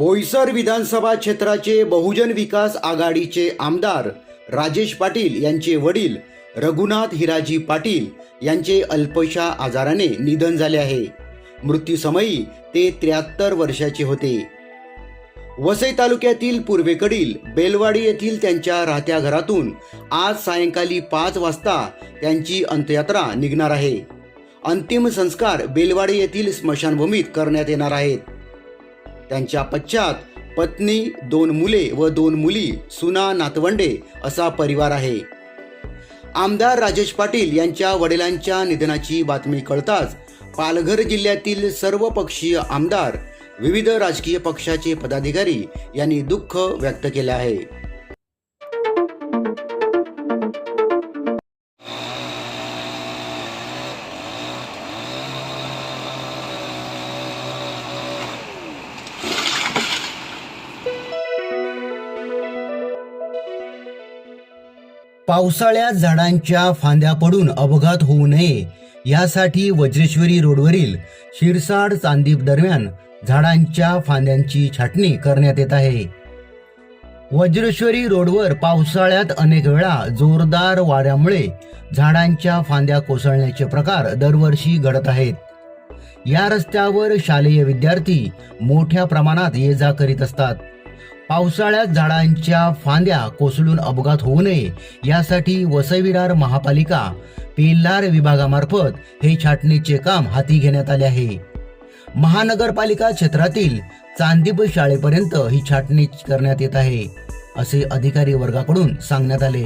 बोईसर विधानसभा क्षेत्राचे बहुजन विकास आघाडीचे आमदार राजेश पाटील यांचे वडील रघुनाथ हिराजी पाटील यांचे अल्पशा आजाराने निधन झाले आहे. मृत्यूसमयी ते त्र्याहत्तर वर्षाचे होते. वसई तालुक्यातील पूर्वेकडील बेलवाडी येथील त्यांच्या राहत्या घरातून आज सायंकाली पाच वाजता त्यांची अंत्ययात्रा निघणार आहे. अंतिम संस्कार बेलवाडी येथील स्मशानभूमीत करण्यात येणार आहेत. त्यांच्या पश्चात पत्नी दोन मुले व दोन मुली सुना नातवंडे असा परिवार आहे. आमदार राजेश पाटील यांच्या वडिलांच्या निधनाची बातमी कळताच पालघर जिल्ह्यातील सर्व पक्षीय आमदार विविध राजकीय पक्षाचे पदाधिकारी यांनी दुःख व्यक्त केले आहे. पावसाळ्यात झाडांच्या फांद्या पडून अपघात होऊ नये. यासाठी वज्रेश्वरी रोडवरील शिरसाड चांदीप दरम्यान झाडांच्या फांद्यांची छाटणी करण्यात येत आहे. वज्रेश्वरी रोडवर पावसाळ्यात अनेक वेळा जोरदार वाऱ्यामुळे झाडांच्या फांद्या कोसळण्याचे प्रकार दरवर्षी घडत आहेत. या रस्त्यावर शालेय विद्यार्थी मोठ्या प्रमाणात ये जा करीत असतात. पावसाळ्यात झाडांच्या फांद्या कोसळून अपघात होऊ नये यासाठी वसई विरार महापालिका पेल्लार विभागामार्फत हे छाटणीचे काम हाती घेण्यात आले आहे. महानगरपालिका क्षेत्रातील चांदीप शाळेपर्यंत ही छाटणी करण्यात येत आहे असे अधिकारी वर्गाकडून सांगण्यात आले.